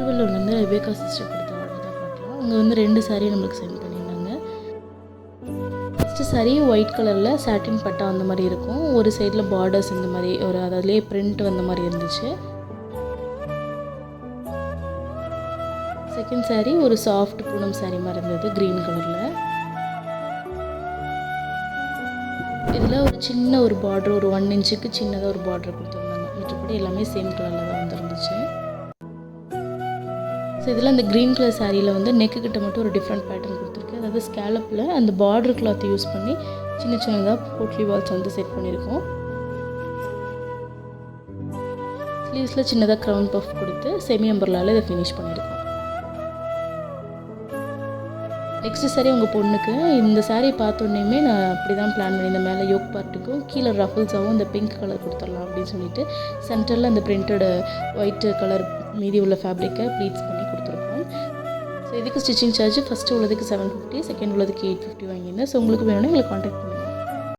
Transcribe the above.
திருவள்ளூர்லேருந்து Viveka sister கொடுத்த order தான் பார்க்கலாம். அவங்க வந்து ரெண்டு saree நம்மளுக்கு சென்ட் பண்ணியிருந்தாங்க. ஃபஸ்ட்டு saree ஒயிட் கலரில் சாட்டின் பட்டா அந்த மாதிரி இருக்கும். ஒரு சைடில் பார்டர்ஸ் இந்த மாதிரி ஒரு அதிலே பிரிண்ட் வந்த மாதிரி இருந்துச்சு. செகண்ட் saree ஒரு சாஃப்ட் பூனம் saree மாதிரி இருந்தது க்ரீன் கலரில் இதில் ஒரு சின்ன ஒரு பார்டர் ஒரு ஒன் இன்ச்சுக்கு சின்னதாக ஒரு பார்டர் கொடுத்துருந்தாங்க. மற்றபடி எல்லாமே சேம் கலரில் தான் வந்துருந்துச்சு. ஸோ இதில் அந்த க்ரீன் கலர் சாரியில் வந்து நெக்கு கிட்ட மட்டும் ஒரு டிஃப்ரெண்ட் பேட்டர்ன் கொடுத்துருக்கு. அதாவது ஸ்கேலப்பில் அந்த பார்டர் கிளாத் யூஸ் பண்ணி சின்ன சின்னதாக போட்லி வால்ஸ் வந்து செட் பண்ணியிருக்கோம். ஸ்லீவ்ஸில் சின்னதாக க்ரௌன் பஃப் கொடுத்து செமி அம்பர்லாவில் இதை ஃபினிஷ் பண்ணியிருக்கோம். நெக்ஸ்ட் சாரீ உங்கள் பொண்ணுக்கு. இந்த சாரீ பார்த்தோன்னே நான் அப்படி தான் பிளான் பண்ணியிருந்தேன். மேலே யோக் பார்ட்டுக்கும் கீழே ரஃபல்ஸாகவும் இந்த பிங்க் கலர் கொடுத்துடலாம் அப்படின்னு சொல்லிட்டு சென்டரில் அந்த பிரிண்டட் ஒயிட் கலர் மீதி உள்ள ஃபேப்ரிக்கை ப்ளீட்ஸ் பண்ணி ஸோ இதுக்கு ஸ்டிச்சிங் சார்ஜ் ஃபஸ்ட்டு உள்ளதுக்கு செவன் ஃபிஃப்டி செகண்ட் உள்ளதுக்கு எயிட் ஃபிஃப்டி வாங்கியிருந்தேன் ஸோ உங்களுக்கு வேணும்னா எங்களை காண்டாக்ட் பண்ணுங்கள்